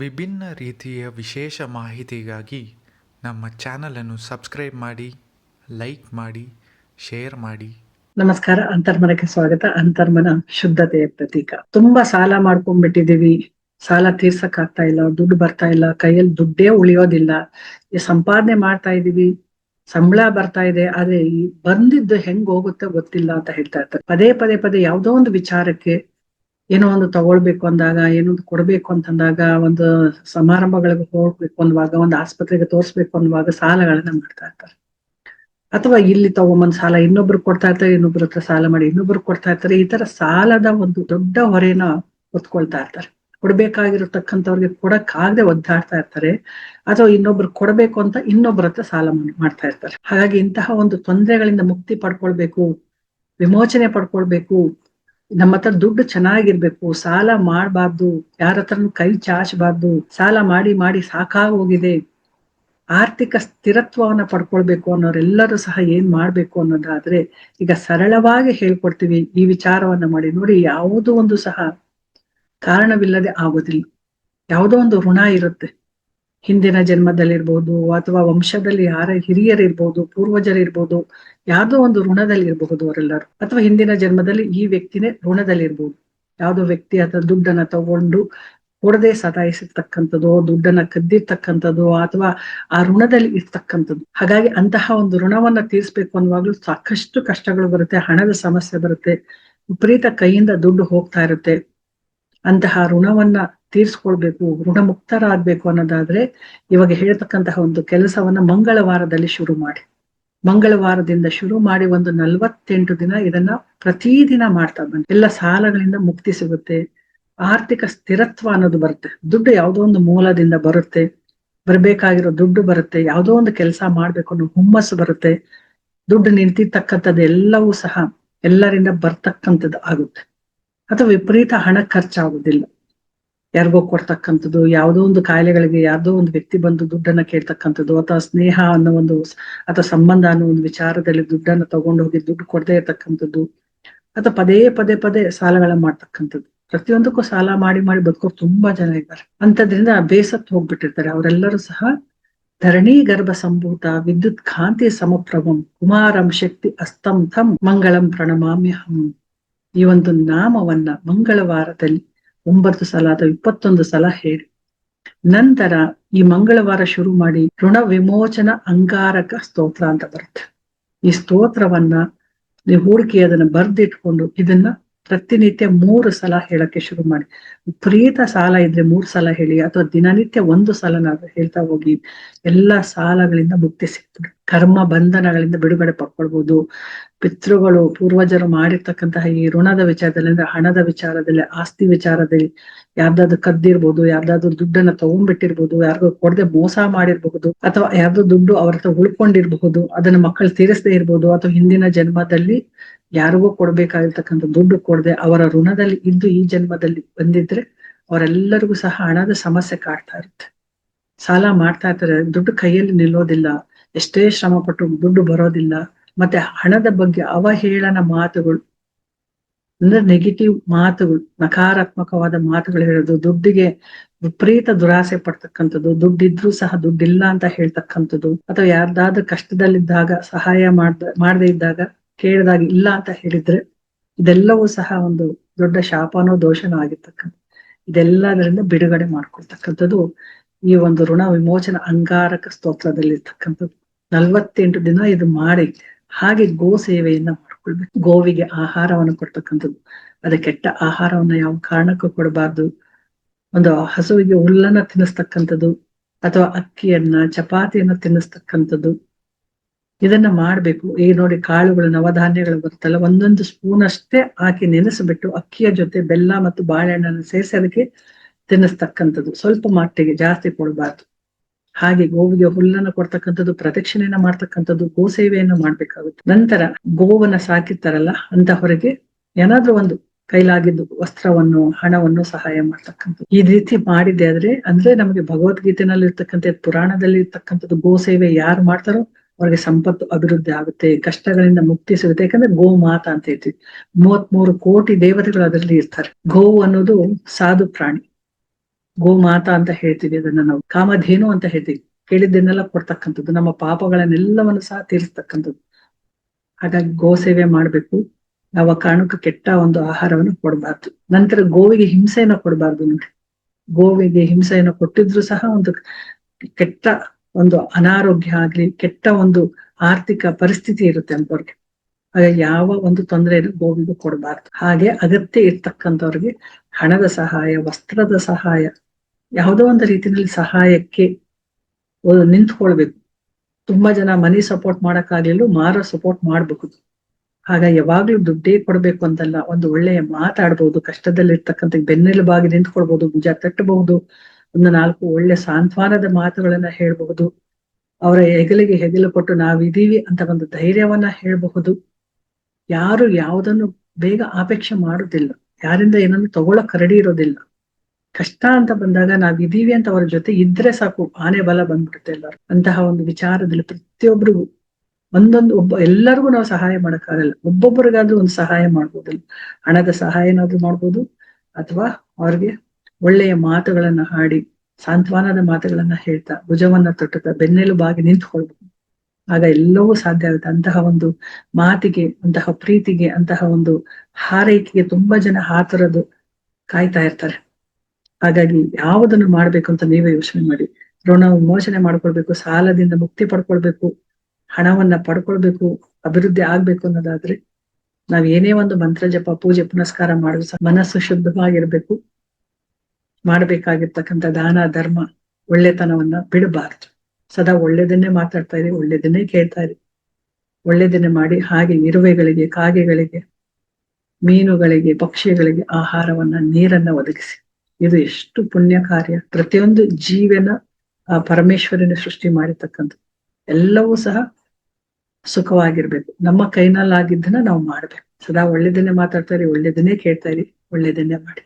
ವಿಭಿನ್ನ ರೀತಿಯ ವಿಶೇಷ ಮಾಹಿತಿಗಾಗಿ ನಮ್ಮ ಚಾನಲನ್ನು ಸಬ್ಸ್ಕ್ರೈಬ್ ಮಾಡಿ, ಲೈಕ್ ಮಾಡಿ, ಶೇರ್ ಮಾಡಿ. ನಮಸ್ಕಾರ, ಅಂತರ್ಮನಕ್ಕೆ ಸ್ವಾಗತ. ಅಂತರ್ಮನ ಶುದ್ಧತೆಯ ಪ್ರತೀಕ. ತುಂಬಾ ಸಾಲ ಮಾಡ್ಕೊಂಡ್ಬಿಟ್ಟಿದೀವಿ ಸಾಲ ತೀರ್ಸಕ್ ಆಗ್ತಾ ಇಲ್ಲ, ದುಡ್ಡು ಬರ್ತಾ ಇಲ್ಲ, ಕೈಯಲ್ಲಿ ದುಡ್ಡೇ ಉಳಿಯೋದಿಲ್ಲ. ಈ ಸಂಪಾದನೆ ಮಾಡ್ತಾ ಇದೀವಿ ಸಂಬಳ ಬರ್ತಾ ಇದೆ, ಆದ್ರೆ ಈ ಬಂದಿದ್ದು ಹೆಂಗ್ ಹೋಗುತ್ತೆ ಗೊತ್ತಿಲ್ಲ ಅಂತ ಹೇಳ್ತಾ ಇರ್ತಾರೆ. ಪದೇ ಪದೇ ಪದೇ ಯಾವ್ದೋ ಒಂದು ವಿಚಾರಕ್ಕೆ ಏನೋ ಒಂದು ತಗೊಳ್ಬೇಕು ಅಂದಾಗ, ಏನೋ ಒಂದು ಕೊಡ್ಬೇಕು ಅಂತಂದಾಗ, ಒಂದು ಸಮಾರಂಭಗಳಿಗೆ ಹೋಗ್ಬೇಕು ಅನ್ನುವಾಗ, ಒಂದು ಆಸ್ಪತ್ರೆಗೆ ತೋರ್ಸ್ಬೇಕು ಅನ್ನುವಾಗ ಸಾಲಗಳನ್ನ ಮಾಡ್ತಾ ಇರ್ತಾರೆ. ಅಥವಾ ಇಲ್ಲಿ ತಗೊಂಬಂದ್ ಸಾಲ, ಇನ್ನೊಬ್ರು ಕೊಡ್ತಾ ಇರ್ತಾರೆ, ಇನ್ನೊಬ್ರ ಹತ್ರ ಸಾಲ ಮಾಡಿ, ಇನ್ನೊಬ್ರು ಕೊಡ್ತಾ ಇರ್ತಾರೆ, ಈ ತರ ಸಾಲದ ಒಂದು ದೊಡ್ಡ ಹೊರೆನ ಹೊತ್ಕೊಳ್ತಾ ಇರ್ತಾರೆ. ಕೊಡ್ಬೇಕಾಗಿರತಕ್ಕಂಥವ್ರಿಗೆ ಕೊಡಕ್ ಆಗದೆ ಒದ್ದಾಡ್ತಾ ಇರ್ತಾರೆ, ಅಥವಾ ಇನ್ನೊಬ್ರು ಕೊಡ್ಬೇಕು ಅಂತ ಇನ್ನೊಬ್ರ ಹತ್ರ ಸಾಲ ಮಾಡ್- ಮಾಡ್ತಾ ಇರ್ತಾರೆ. ಹಾಗಾಗಿ ಇಂತಹ ಒಂದು ತೊಂದರೆಗಳಿಂದ ಮುಕ್ತಿ ಪಡ್ಕೊಳ್ಬೇಕು, ವಿಮೋಚನೆ ಪಡ್ಕೊಳ್ಬೇಕು ನಮ್ಮ ಹತ್ರ ದುಡ್ಡು ಚೆನ್ನಾಗಿರ್ಬೇಕು, ಸಾಲ ಮಾಡಬಾರ್ದು, ಯಾರ ಹತ್ರನು ಕೈ ಚಾಚಬಾರ್ದು, ಸಾಲ ಮಾಡಿ ಮಾಡಿ ಸಾಕಾಗೋಗಿದೆ ಆರ್ಥಿಕ ಸ್ಥಿರತ್ವವನ್ನ ಪಡ್ಕೊಳ್ಬೇಕು ಅನ್ನೋರೆಲ್ಲರೂ ಸಹ ಏನ್ ಮಾಡ್ಬೇಕು ಅನ್ನೋದಾದ್ರೆ ಈಗ ಸರಳವಾಗಿ ಹೇಳ್ಕೊಡ್ತೀವಿ ಈ ವಿಚಾರವನ್ನ ಮಾಡಿ. ನೋಡಿ, ಯಾವುದೋ ಒಂದು ಸಹ ಕಾರಣವಿಲ್ಲದೆ ಆಗೋದಿಲ್ಲ. ಯಾವುದೋ ಒಂದು ಋಣ ಇರುತ್ತೆ. ಹಿಂದಿನ ಜನ್ಮದಲ್ಲಿರ್ಬೋದು ಅಥವಾ ವಂಶದಲ್ಲಿ ಯಾರ ಹಿರಿಯರಿರ್ಬೋದು, ಪೂರ್ವಜರಿರ್ಬೋದು, ಯಾವುದೋ ಒಂದು ಋಣದಲ್ಲಿ ಇರಬಹುದು ಅವರೆಲ್ಲರೂ. ಅಥವಾ ಹಿಂದಿನ ಜನ್ಮದಲ್ಲಿ ಈ ವ್ಯಕ್ತಿನೇ ಋಣದಲ್ಲಿರ್ಬೋದು. ಯಾವುದೋ ವ್ಯಕ್ತಿ ಅಥವಾ ದುಡ್ಡನ್ನ ತಗೊಂಡು ಕೊಡದೆ ಸತಾಯಿಸಿರ್ತಕ್ಕಂಥದ್ದು, ದುಡ್ಡನ್ನ ಕದ್ದಿರ್ತಕ್ಕಂಥದ್ದು, ಅಥವಾ ಆ ಋಣದಲ್ಲಿ ಇರ್ತಕ್ಕಂಥದ್ದು. ಹಾಗಾಗಿ ಅಂತಹ ಒಂದು ಋಣವನ್ನ ತೀರ್ಸ್ಬೇಕು ಅನ್ನುವಾಗ್ಲೂ ಸಾಕಷ್ಟು ಕಷ್ಟಗಳು ಬರುತ್ತೆ, ಹಣದ ಸಮಸ್ಯೆ ಬರುತ್ತೆ, ವಿಪರೀತ ಕೈಯಿಂದ ದುಡ್ಡು ಹೋಗ್ತಾ ಇರುತ್ತೆ. ಅಂತಹ ಋಣವನ್ನ ತೀರ್ಸ್ಕೊಳ್ಬೇಕು ಋಣಮುಕ್ತರಾಗಬೇಕು ಅನ್ನೋದಾದ್ರೆ ಇವಾಗ ಹೇಳ್ತಕ್ಕಂತಹ ಒಂದು ಕೆಲಸವನ್ನ ಮಂಗಳವಾರದಲ್ಲಿ ಶುರು ಮಾಡಿ. ಮಂಗಳವಾರದಿಂದ ಶುರು ಮಾಡಿ ಒಂದು ನಲ್ವತ್ತೆಂಟು ದಿನ ಇದನ್ನ ಪ್ರತಿದಿನ ಮಾಡ್ತಾ ಬಂದು ಎಲ್ಲ ಸಾಲಗಳಿಂದ ಮುಕ್ತಿ ಸಿಗುತ್ತೆ. ಆರ್ಥಿಕ ಸ್ಥಿರತ್ವ ಅನ್ನೋದು ಬರುತ್ತೆ. ದುಡ್ಡು ಯಾವುದೋ ಒಂದು ಮೂಲದಿಂದ ಬರುತ್ತೆ. ಬರ್ಬೇಕಾಗಿರೋ ದುಡ್ಡು ಬರುತ್ತೆ. ಯಾವುದೋ ಒಂದು ಕೆಲಸ ಮಾಡ್ಬೇಕು ಅನ್ನೋ ಹುಮ್ಮಸ್ಸು ಬರುತ್ತೆ. ದುಡ್ಡು ನಿಂತಿರ್ತಕ್ಕಂಥದ್ದು ಎಲ್ಲವೂ ಸಹ ಎಲ್ಲರಿಂದ ಬರ್ತಕ್ಕಂಥದ್ದು ಆಗುತ್ತೆ. ಅಥವಾ ವಿಪರೀತ ಹಣ ಖರ್ಚಾಗುದಿಲ್ಲ. ಯಾರಿಗೋ ಕೊಡ್ತಕ್ಕಂಥದ್ದು, ಯಾವುದೋ ಒಂದು ಕಾಯಿಲೆಗಳಿಗೆ ಯಾವುದೋ ಒಂದು ವ್ಯಕ್ತಿ ಬಂದು ದುಡ್ಡನ್ನ ಕೇಳ್ತಕ್ಕಂಥದ್ದು, ಅಥವಾ ಸ್ನೇಹ ಅನ್ನೋ ಒಂದು ಅಥವಾ ಸಂಬಂಧ ಅನ್ನೋ ಒಂದು ವಿಚಾರದಲ್ಲಿ ದುಡ್ಡನ್ನ ತಗೊಂಡು ಹೋಗಿ ದುಡ್ಡು ಕೊಡದೇ ಇರ್ತಕ್ಕಂಥದ್ದು, ಅಥವಾ ಪದೇ ಪದೇ ಪದೇ ಸಾಲಗಳ ಮಾಡ್ತಕ್ಕಂಥದ್ದು. ಪ್ರತಿಯೊಂದಕ್ಕೂ ಸಾಲ ಮಾಡಿ ಮಾಡಿ ಬದುಕೋರು ತುಂಬಾ ಜನ ಇದ್ದಾರೆ. ಅಂತದ್ರಿಂದ ಬೇಸತ್ತು ಹೋಗ್ಬಿಟ್ಟಿರ್ತಾರೆ. ಅವರೆಲ್ಲರೂ ಸಹ ಧರಣಿ ಗರ್ಭ ಸಂಭೂತ ವಿದ್ಯುತ್ ಕಾಂತಿ ಸಮಪ್ರಭಂ ಕುಮಾರಂ ಶಕ್ತಿ ಅಸ್ತಂ ಥಂ ಮಂಗಳಂ ಪ್ರಣಮಾಮ್ಯಹಂ. ಈ ಒಂದು ನಾಮವನ್ನ ಮಂಗಳವಾರದಲ್ಲಿ ಒಂಬತ್ತು ಸಲ ಅಥವಾ ಇಪ್ಪತ್ತೊಂದು ಸಲ ಹೇಳಿ. ನಂತರ ಈ ಮಂಗಳವಾರ ಶುರು ಮಾಡಿ ಋಣ ವಿಮೋಚನ ಅಂಗಾರಕ ಸ್ತೋತ್ರ ಅಂತ ಬರುತ್ತೆ. ಈ ಸ್ತೋತ್ರವನ್ನ ನೀವು ಹೂಡಿಕೆ ಅದನ್ನ ಬರ್ದಿಟ್ಕೊಂಡು ಇದನ್ನ ಪ್ರತಿನಿತ್ಯ ಮೂರು ಸಲ ಹೇಳಕ್ಕೆ ಶುರು ಮಾಡಿ. ವಿಪರೀತ ಸಾಲ ಇದ್ರೆ ಮೂರು ಸಲ ಹೇಳಿ, ಅಥವಾ ದಿನನಿತ್ಯ ಒಂದು ನಾವು ಹೇಳ್ತಾ ಹೋಗಿ, ಎಲ್ಲಾ ಸಾಲಗಳಿಂದ ಮುಕ್ತಿ ಸಿಗ್ತದೆ. ಕರ್ಮ ಬಂಧನಗಳಿಂದ ಬಿಡುಗಡೆ ಪಡ್ಕೊಳ್ಬಹುದು ಪಿತೃಗಳು, ಪೂರ್ವಜರು ಮಾಡಿರ್ತಕ್ಕಂತಹ ಈ ಋಣದ ವಿಚಾರದಲ್ಲಿ ಅಂದ್ರೆ ಹಣದ ವಿಚಾರದಲ್ಲಿ, ಆಸ್ತಿ ವಿಚಾರದಲ್ಲಿ ಯಾರ್ದಾದ್ರು ಕದ್ದಿರ್ಬೋದು, ಯಾರ್ದಾದ್ರು ದುಡ್ಡನ್ನ ತಗೊಂಡ್ಬಿಟ್ಟಿರ್ಬೋದು, ಯಾರಿಗೋ ಕೊಡದೆ ಮೋಸ ಮಾಡಿರ್ಬಹುದು, ಅಥವಾ ಯಾರ್ದು ದುಡ್ಡು ಅವ್ರ ಹತ್ರ ಉಳ್ಕೊಂಡಿರ್ಬಹುದು, ಅದನ್ನ ಮಕ್ಕಳು ತೀರಿಸದೇ ಇರ್ಬೋದು, ಅಥವಾ ಹಿಂದಿನ ಜನ್ಮದಲ್ಲಿ ಯಾರಿಗೂ ಕೊಡ್ಬೇಕಾಗಿರ್ತಕ್ಕಂಥ ದುಡ್ಡು ಕೊಡದೆ ಅವರ ಋಣದಲ್ಲಿ ಇದ್ದು ಈ ಜನ್ಮದಲ್ಲಿ ಬಂದಿದ್ರೆ ಅವರೆಲ್ಲರಿಗೂ ಸಹ ಹಣದ ಸಮಸ್ಯೆ ಕಾಡ್ತಾ ಇರುತ್ತೆ. ಸಾಲ ಮಾಡ್ತಾ ಇರ್ತಾರೆ, ದುಡ್ಡು ಕೈಯಲ್ಲಿ ನಿಲ್ಲೋದಿಲ್ಲ. ಎಷ್ಟೇ ಶ್ರಮ ಪಟ್ಟು ದುಡ್ಡು ಬರೋದಿಲ್ಲ, ಮತ್ತೆ ಹಣದ ಬಗ್ಗೆ ಅವಹೇಳನ ಮಾತುಗಳು, ಅಂದ್ರೆ ನೆಗೆಟಿವ್ ಮಾತುಗಳು, ನಕಾರಾತ್ಮಕವಾದ ಮಾತುಗಳು ಹೇಳೋದು, ದುಡ್ಡಿಗೆ ವಿಪರೀತ ದುರಾಸೆ ಪಡ್ತಕ್ಕಂಥದ್ದು, ದುಡ್ಡಿದ್ರೂ ಸಹ ದುಡ್ಡಿಲ್ಲ ಅಂತ ಹೇಳ್ತಕ್ಕಂಥದ್ದು, ಅಥವಾ ಯಾರ್ದಾದ್ರೂ ಕಷ್ಟದಲ್ಲಿದ್ದಾಗ, ಸಹಾಯ ಮಾಡ್ದ, ಮಾಡದೇ ಇದ್ದಾಗ ಕೇಳಿದಾಗ ಇಲ್ಲ ಅಂತ ಹೇಳಿದ್ರೆ, ಇದೆಲ್ಲವೂ ಸಹ ಒಂದು ದೊಡ್ಡ ಶಾಪನೋ ದೋಷನೋ ಆಗಿರ್ತಕ್ಕಂಥ ಇದೆಲ್ಲದರಿಂದ ಬಿಡುಗಡೆ ಮಾಡ್ಕೊಳ್ತಕ್ಕಂಥದ್ದು ಈ ಒಂದು ಋಣ ವಿಮೋಚನ ಅಂಗಾರಕ ಸ್ತೋತ್ರದಲ್ಲಿ ಇರ್ತಕ್ಕಂಥದ್ದು ನಲ್ವತ್ತೆಂಟು ದಿನ ಇದು ಮಾಡಿ ಹಾಗೆ ಗೋ ಸೇವೆಯನ್ನ ಮಾಡ್ಕೊಳ್ಬೇಕು. ಗೋವಿಗೆ ಆಹಾರವನ್ನು ಕೊಡ್ತಕ್ಕಂಥದ್ದು. ಅದ ಕೆಟ್ಟ ಆಹಾರವನ್ನ ಯಾವ ಕಾರಣಕ್ಕೂ ಕೊಡಬಾರ್ದು. ಒಂದು ಹಸುವಿಗೆ ಹುಲ್ಲನ್ನ ತಿನ್ನಿಸ್ತಕ್ಕಂಥದ್ದು ಅಥವಾ ಅಕ್ಕಿಯನ್ನ, ಚಪಾತಿಯನ್ನ ತಿನ್ನಿಸ್ತಕ್ಕಂಥದ್ದು. ಇದನ್ನ ಮಾಡ್ಬೇಕು. ಈ ನೋಡಿ ಕಾಳುಗಳು, ನವಧಾನ್ಯಗಳು ಬರುತ್ತಲ್ಲ, ಒಂದೊಂದು ಸ್ಪೂನ್ ಅಷ್ಟೇ ಹಾಕಿ ನೆನೆಸಿಬಿಟ್ಟು ಅಕ್ಕಿಯ ಜೊತೆ ಬೆಲ್ಲ ಮತ್ತು ಬಾಳೆಹಣ್ಣನ್ನು ಸೇರಿಸಿ ಅದಕ್ಕೆ ತಿನ್ನಿಸ್ತಕ್ಕಂಥದ್ದು. ಸ್ವಲ್ಪ ಮಟ್ಟಿಗೆ ಜಾಸ್ತಿ ಕೊಡಬಾರ್ದು. ಹಾಗೆ ಗೋವಿಗೆ ಹುಲ್ಲನ್ನು ಕೊಡ್ತಕ್ಕಂಥದ್ದು, ಪ್ರದಕ್ಷಿಣೆಯನ್ನ ಮಾಡ್ತಕ್ಕಂಥದ್ದು ಗೋ ಸೇವೆಯನ್ನು ಮಾಡ್ಬೇಕಾಗುತ್ತೆ. ನಂತರ ಗೋವನ್ನ ಸಾಕಿರ್ತಾರಲ್ಲ ಅಂತಹವರಿಗೆ ಏನಾದ್ರೂ ಒಂದು ಕೈಲಾಗಿದ್ದು ವಸ್ತ್ರವನ್ನು, ಹಣವನ್ನು ಸಹಾಯ ಮಾಡ್ತಕ್ಕಂಥದ್ದು. ಈ ರೀತಿ ಮಾಡಿದೆ ಆದ್ರೆ, ಅಂದ್ರೆ ನಮಗೆ ಭಗವದ್ಗೀತೆನಲ್ಲಿ ಇರ್ತಕ್ಕಂಥ ಪುರಾಣದಲ್ಲಿ ಇರ್ತಕ್ಕಂಥದ್ದು ಗೋ ಸೇವೆ ಯಾರು ಮಾಡ್ತಾರೋ ಅವ್ರಿಗೆ ಸಂಪತ್ತು ಅಭಿವೃದ್ಧಿ ಆಗುತ್ತೆ, ಕಷ್ಟಗಳಿಂದ ಮುಕ್ತಿ ಸಿಗುತ್ತೆ. ಯಾಕಂದ್ರೆ ಗೋ ಮಾತ ಅಂತ ಹೇಳ್ತೀವಿ. ಮೂವತ್ಮೂರು ಕೋಟಿ ದೇವತೆಗಳು ಅದರಲ್ಲಿ ಇರ್ತಾರೆ. ಗೋವು ಅನ್ನೋದು ಸಾಧು ಪ್ರಾಣಿ. ಗೋಮಾತಾ ಅಂತ ಹೇಳ್ತೀವಿ ಅದನ್ನ ನಾವು. ಕಾಮಧೇನು ಅಂತ ಹೇಳ್ತೀವಿ. ಕೇಳಿದ್ದನ್ನೆಲ್ಲ ಕೊಡ್ತಕ್ಕಂಥದ್ದು, ನಮ್ಮ ಪಾಪಗಳನ್ನೆಲ್ಲವನ್ನು ಸಹ ತೀರಿಸ್ತಕ್ಕಂಥದ್ದು. ಹಾಗಾಗಿ ಗೋ ಸೇವೆ ಮಾಡ್ಬೇಕು. ಯಾವ ಕಾರಣಕ್ಕೂ ಕೆಟ್ಟ ಒಂದು ಆಹಾರವನ್ನು ಕೊಡಬಾರ್ದು. ನಂತರ ಗೋವಿಗೆ ಹಿಂಸೆಯನ್ನು ಕೊಡಬಾರ್ದು ನೋಡಿ. ಗೋವಿಗೆ ಹಿಂಸೆಯನ್ನು ಕೊಟ್ಟಿದ್ರು ಸಹ ಒಂದು ಕೆಟ್ಟ ಒಂದು ಅನಾರೋಗ್ಯ ಆಗ್ಲಿ, ಕೆಟ್ಟ ಒಂದು ಆರ್ಥಿಕ ಪರಿಸ್ಥಿತಿ ಇರುತ್ತೆ ಅಂತವ್ರಿಗೆ ಹಾಗೆ ಯಾವ ಒಂದು ತೊಂದರೆಯನ್ನು ಗೋವಿಗೂ ಕೊಡಬಾರ್ದು. ಹಾಗೆ ಅಗತ್ಯ ಇರ್ತಕ್ಕಂಥವ್ರಿಗೆ ಹಣದ ಸಹಾಯ, ವಸ್ತ್ರದ ಸಹಾಯ ಯಾವುದೋ ಒಂದು ರೀತಿಯಲ್ಲಿ ಸಹಾಯಕ್ಕೆ ನಿಂತ್ಕೊಳ್ಬೇಕು. ತುಂಬಾ ಜನ ಮನಿ ಸಪೋರ್ಟ್ ಮಾಡಕ್ಕಾಗ್ಲಿಲ್ಲೂ, ಮಾರೋ ಸಪೋರ್ಟ್ ಮಾಡಬಹುದು. ಆಗ ಯಾವಾಗ್ಲೂ ದುಡ್ಡೇ ಕೊಡ್ಬೇಕು ಅಂತಲ್ಲ, ಒಂದು ಒಳ್ಳೆಯ ಮಾತಾಡ್ಬಹುದು ಕಷ್ಟದಲ್ಲಿ ಇರ್ತಕ್ಕಂಥ ಬೆನ್ನೆಲುಬಾಗಿ ನಿಂತ್ಕೊಳ್ಬಹುದು ಭುಜ ತಟ್ಟಬಹುದು, ಒಂದು ನಾಲ್ಕು ಒಳ್ಳೆ ಸಾಂತ್ವನದ ಮಾತುಗಳನ್ನ ಹೇಳಬಹುದು. ಅವರ ಹೆಗಲಿಗೆ ಹೆಗಲು ಕೊಟ್ಟು ನಾವಿದೀವಿ ಅಂತ ಒಂದು ಧೈರ್ಯವನ್ನ ಹೇಳಬಹುದು. ಯಾರು ಯಾವುದನ್ನು ಬೇಗ ಅಪೇಕ್ಷೆ ಮಾಡುದಿಲ್ಲ ಯಾರಿಂದ ಏನನ್ನು ತಗೊಳಕ್ ಕರಡಿ ಇರೋದಿಲ್ಲ. ಕಷ್ಟ ಅಂತ ಬಂದಾಗ ನಾವ್ ಇದೀವಿ ಅಂತ ಅವ್ರ ಜೊತೆ ಇದ್ರೆ ಸಾಕು, ಆನೆ ಬಲ ಬಂದ್ಬಿಡುತ್ತೆ ಎಲ್ಲರೂ ಅಂತಹ ಒಂದು ವಿಚಾರದಲ್ಲಿ ಪ್ರತಿಯೊಬ್ಬರಿಗೂ ಒಂದೊಂದು ಒಬ್ಬ, ಎಲ್ಲರಿಗೂ ನಾವು ಸಹಾಯ ಮಾಡಕ್ಕಾಗಲ್ಲ. ಒಬ್ಬೊಬ್ಬರಿಗಾದ್ರೂ ಒಂದು ಸಹಾಯ ಮಾಡ್ಬೋದಲ್ಲ. ಹಣದ ಸಹಾಯನಾದ್ರೂ ಮಾಡ್ಬೋದು, ಅಥವಾ ಅವ್ರಿಗೆ ಒಳ್ಳೆಯ ಮಾತುಗಳನ್ನ ಹಾಡಿ, ಸಾಂತ್ವನದ ಮಾತುಗಳನ್ನ ಹೇಳ್ತಾ, ಭುಜವನ್ನ ತೊಟ್ಟುತ್ತಾ ಬೆನ್ನೆಲುಬಾಗಿ ನಿಂತ್ಕೊಳ್ಬೋದು. ಆಗ ಎಲ್ಲವೂ ಸಾಧ್ಯ ಆಗುತ್ತೆ. ಅಂತಹ ಒಂದು ಮಾತಿಗೆ, ಅಂತಹ ಪ್ರೀತಿಗೆ, ಅಂತಹ ಒಂದು ಹಾರೈಕೆಗೆ ತುಂಬಾ ಜನ ಹಾತರದು ಕಾಯ್ತಾ ಇರ್ತಾರೆ. ಹಾಗಾಗಿ ಯಾವುದನ್ನು ಮಾಡ್ಬೇಕು ಅಂತ ನೀವೇ ಯೋಚನೆ ಮಾಡಿ. ಋಣ ವಿಮೋಚನೆ ಮಾಡ್ಕೊಳ್ಬೇಕು, ಸಾಲದಿಂದ ಮುಕ್ತಿ ಪಡ್ಕೊಳ್ಬೇಕು, ಹಣವನ್ನ ಪಡ್ಕೊಳ್ಬೇಕು, ಅಭಿವೃದ್ಧಿ ಆಗ್ಬೇಕು ಅನ್ನೋದಾದ್ರೆ ನಾವ್ ಏನೇ ಒಂದು ಮಂತ್ರ ಜಪ, ಪೂಜೆ, ಪುನಸ್ಕಾರ ಮಾಡುವ ಮನಸ್ಸು ಶುದ್ಧವಾಗಿರ್ಬೇಕು. ಮಾಡಬೇಕಾಗಿರ್ತಕ್ಕಂಥ ದಾನ, ಧರ್ಮ, ಒಳ್ಳೆತನವನ್ನ ಬಿಡಬಾರ್ದು. ಸದಾ ಒಳ್ಳೇದನ್ನೇ ಮಾತಾಡ್ತಾ ಇರಿ, ಒಳ್ಳೇದನ್ನೇ ಕೇಳ್ತಾ ಇರಿ. ಒಳ್ಳೇದನ್ನೇ ಮಾಡಿ ಹಾಗೆ ಇರುವೆಗಳಿಗೆ, ಕಾಗೆಗಳಿಗೆ, ಮೀನುಗಳಿಗೆ, ಪಕ್ಷಿಗಳಿಗೆ ಆಹಾರವನ್ನ, ನೀರನ್ನ ಒದಗಿಸಿ. ಇದು ಎಷ್ಟು ಪುಣ್ಯ ಕಾರ್ಯ. ಪ್ರತಿಯೊಂದು ಜೀವನ ಆ ಪರಮೇಶ್ವರನ ಸೃಷ್ಟಿ ಮಾಡಿರ್ತಕ್ಕಂಥ ಎಲ್ಲವೂ ಸಹ ಸುಖವಾಗಿರ್ಬೇಕು. ನಮ್ಮ ಕೈನಲ್ಲಾಗಿದ್ದನ್ನ ನಾವು ಮಾಡ್ಬೇಕು. ಸದಾ ಒಳ್ಳೇದನ್ನೇ ಮಾತಾಡ್ತಾ ಇರಿ, ಒಳ್ಳೇದನ್ನೇ ಕೇಳ್ತಾ ಇರಿ, ಒಳ್ಳೇದನ್ನೇ ಮಾಡಿ.